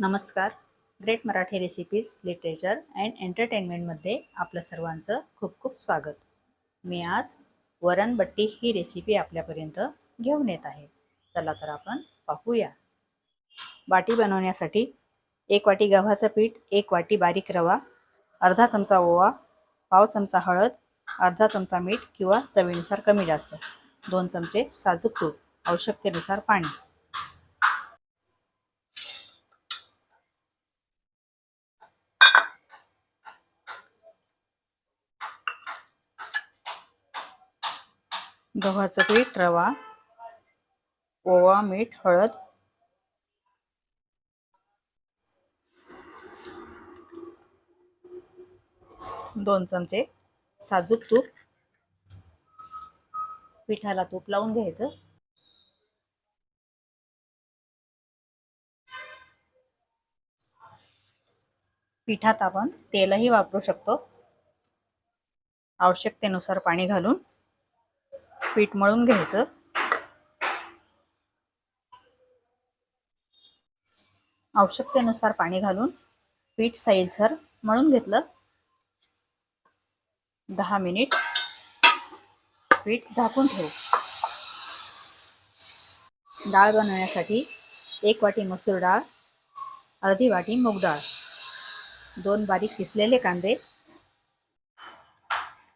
नमस्कार. Great Marathi recipes literature and एंटरटेनमेंटमध्ये आपलं सर्वांचं खूप खूप स्वागत. मी आज वरणबट्टी ही रेसिपी आपल्यापर्यंत घेऊन येत आहे. चला तर आपण पाहूया. बाटी बनवण्यासाठी एक वाटी गव्हाचं पीठ एक वाटी बारीक रवा अर्धा चमचा ओवा पाव चमचा हळद अर्धा चमचा मीठ किंवा चवीनुसार कमी जास्त दोन चमचे साजूक तूप आवश्यकतेनुसार पाणी. गव्हाचं पीठ रवा ओवा मीठ हळद. दोन चमचे साजूक तूप. पिठाला तूप लावून घ्यायचं. पिठात आपण तेलही वापरू शकतो. आवश्यकतेनुसार पाणी घालून. पीठ मळून घ्यायचं. आवश्यकतेनुसार पाणी घालून पीठ सैलसर मळून घेतलं. दहा मिनिट पीठ झाकून ठेवू. डाळ बनवण्यासाठी एक वाटी मसूर डाळ अर्धी वाटी मूग डाळ दोन बारीक किसलेले कांदे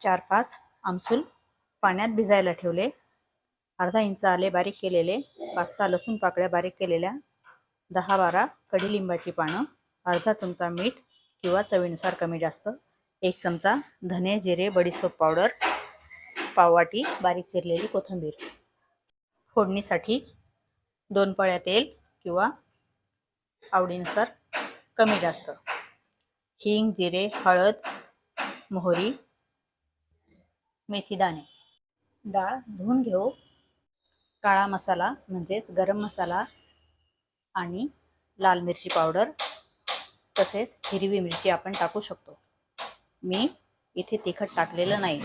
चार पाच आमसूल पाण्यात भिजायला ठेवले. अर्धा इंच आले बारीक केलेले. पाच सहा लसूण पाकळ्या बारीक केलेल्या. दहा बारा कडीलिंबाची पानं. अर्धा चमचा मीठ किंवा चवीनुसार कमी जास्त. एक चमचा धने जिरे बडीसोप पावडर पाववाटी बारीक चिरलेली कोथिंबीर. फोडणीसाठी दोन पळ्या तेल किंवा आवडीनुसार कमी जास्त. हिंग जिरे हळद मोहरी मेथी दाणे डाळ धुवून घेऊ. काळा मसाला म्हणजेच गरम मसाला आणि लाल मिरची पावडर तसेच हिरवी मिरची आपण टाकू शकतो. मी इथे तिखट टाकलेलं नाही.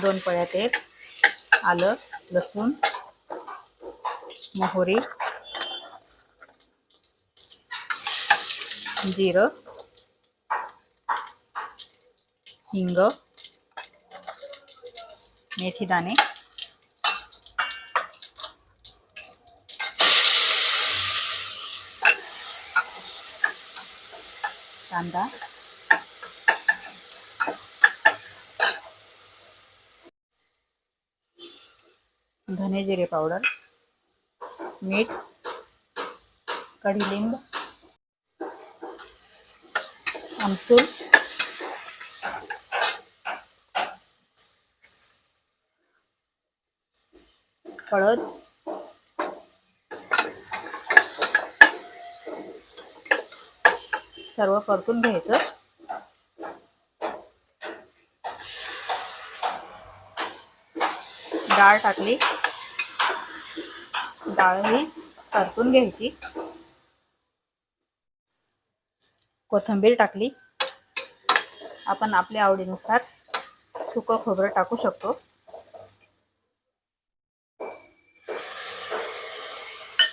दोन पळ्या तेल आलं लसूण मोहरी जिरं हिंग मेथी दाणे कांदा धने जिरे पावडर मीठ कढीलिंब आमसूल हळद सर्व परतून घ्यायचं. डाळ टाकली. डाळ ही परतून घ्यायची. कोथिंबीर टाकली. आपण आपल्या आवडीनुसार सुकं खोबरं टाकू शकतो.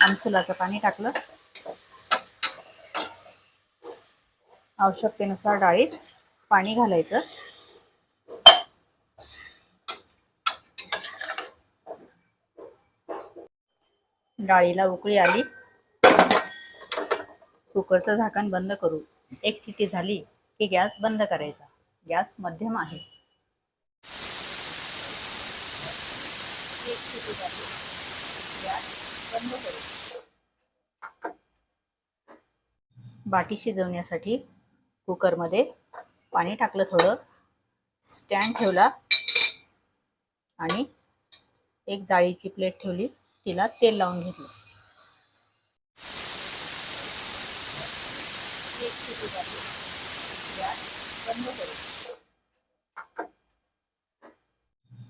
आमसुलाचं पाणी टाकलं. आवश्यकतेनुसार डाळीत पाणी घालायचं. डाळीला उकळी आली. कुकरचं झाकण बंद करू. एक सिटी झाली की गॅस बंद करायचा. गॅस मध्यम आहे. बाटी शिजवण्यासाठी कुकरमध्ये पाणी टाकलं थोडं. स्टँड ठेवला. आणि एक जाळीची प्लेट ठेवली. तिला तेल लावून घेतलं.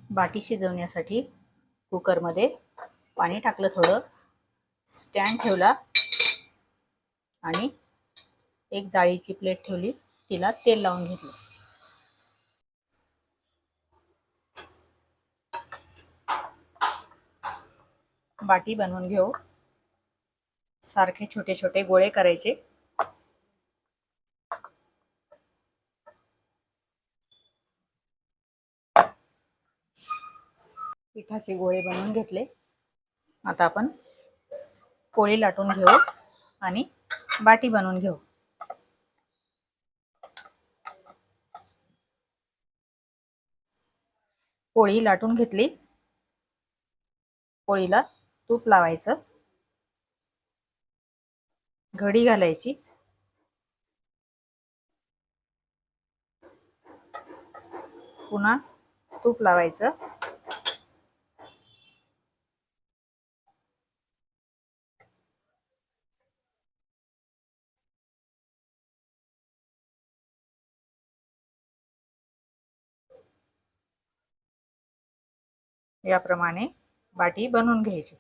बाटी शिजवण्यासाठी कुकरमध्ये पाणी टाकलं थोडं. स्टँड ठेवला. आणि एक जाळीची प्लेट ठेवली. तिला तेल लावून घेतलं. बाटी बनवून घेऊ. सारखे छोटे छोटे गोळे करायचे. पिठाचे गोळे बनवून घेतले. आता आपण पोळी लाटून घेऊ आणि बाटी बनवून घेऊ. पोळी लाटून घेतली. पोळीला तूप लावायचं. घडी घालायची. पुन्हा तूप लावायचं. याप्रमाणे बाटी बनवून घ्यायची.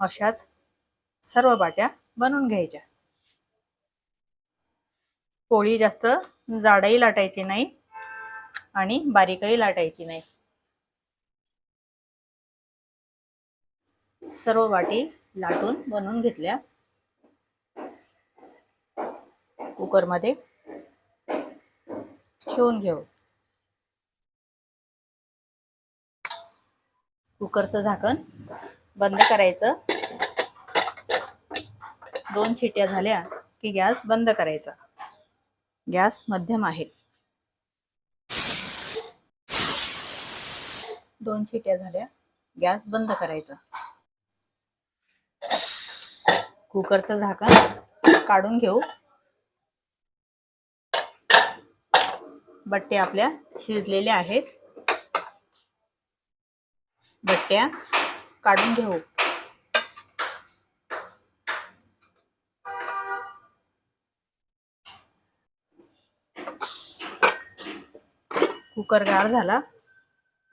अशाच सर्व बाट्या बनवून घ्यायच्या. पोळी जास्त जाडही लाटायची नाही आणि बारीकही लाटायची नाही. सर्व वाटी लाटून बनवून घेतल्या. कुकरमध्ये ठेवून घेऊ. कुकरचं झाकण बंद करायचं. दोन शिट्या झाल्या की गॅस बंद करायचा. गॅस मध्यम आहे. दोन शिट्या झाल्या गॅस बंद करायचा. कुकरचं झाकण काढून घेऊ. बट्ट्या आपल्या शिजलेल्या आहेत. बट्ट्या काढून घेऊ. कुकर गार झाला.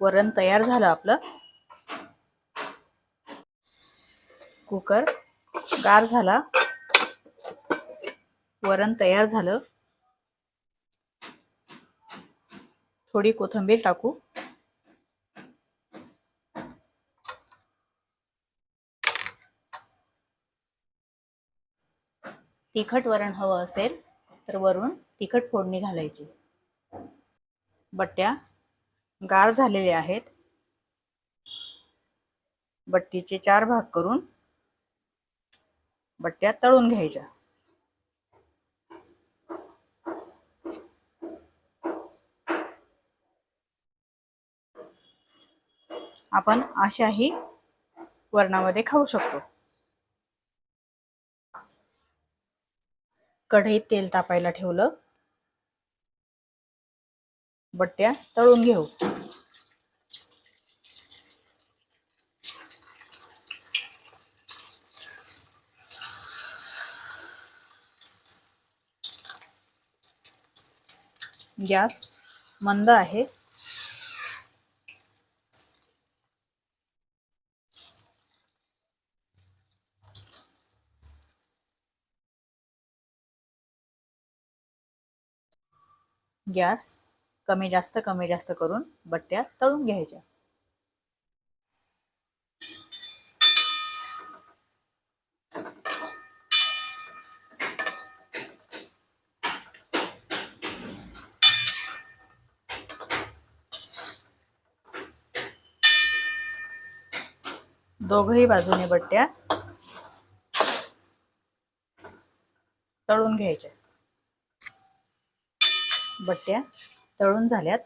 वरण तयार झालं आपलं. कुकर गार झाला. वरण तयार झालं. थोडी कोथिंबीर टाकू. तिखट वरण हवं असेल तर वरून तिखट फोडणी घालायची. बट्ट्या गार झालेल्या आहेत. बट्टीचे चार भाग करून बट्ट्या तळून घ्यायच्या. आपण अशाही वरणामध्ये खाऊ शकतो. कढईत तेल तापायला ठेवलं. बट्ट्या तळून घेऊ. गॅस मंद आहे. गॅस कमी जास्त कमी जास्त करून बट्ट्या तळून घ्यायच्या. दोघही बाजूने बट्ट्या तळून घ्यायच्या. बट्ट्या तळून झाल्यात.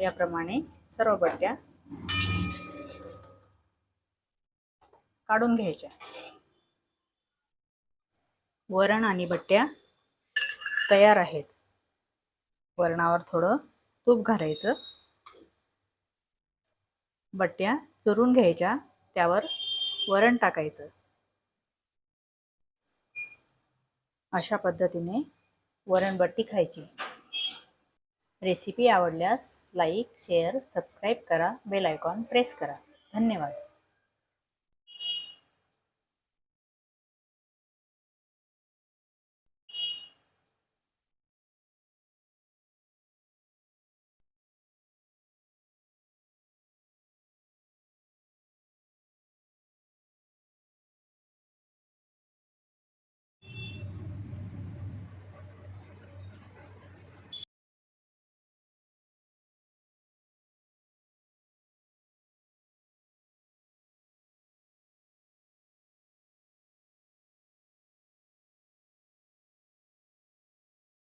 याप्रमाणे सर्व बट्ट्या काढून घ्यायच्या. वरण आणि बट्ट्या तयार आहेत. वरणावर थोडं तूप घालायचं. बट्ट्या चुरून घ्यायच्या त्यावर वरण टाकायचं. अशा पद्धतीने वरणबट्टी खायची. रेसिपी आवडल्यास लाईक शेअर सबस्क्राईब करा. बेल आयकॉन प्रेस करा. धन्यवाद.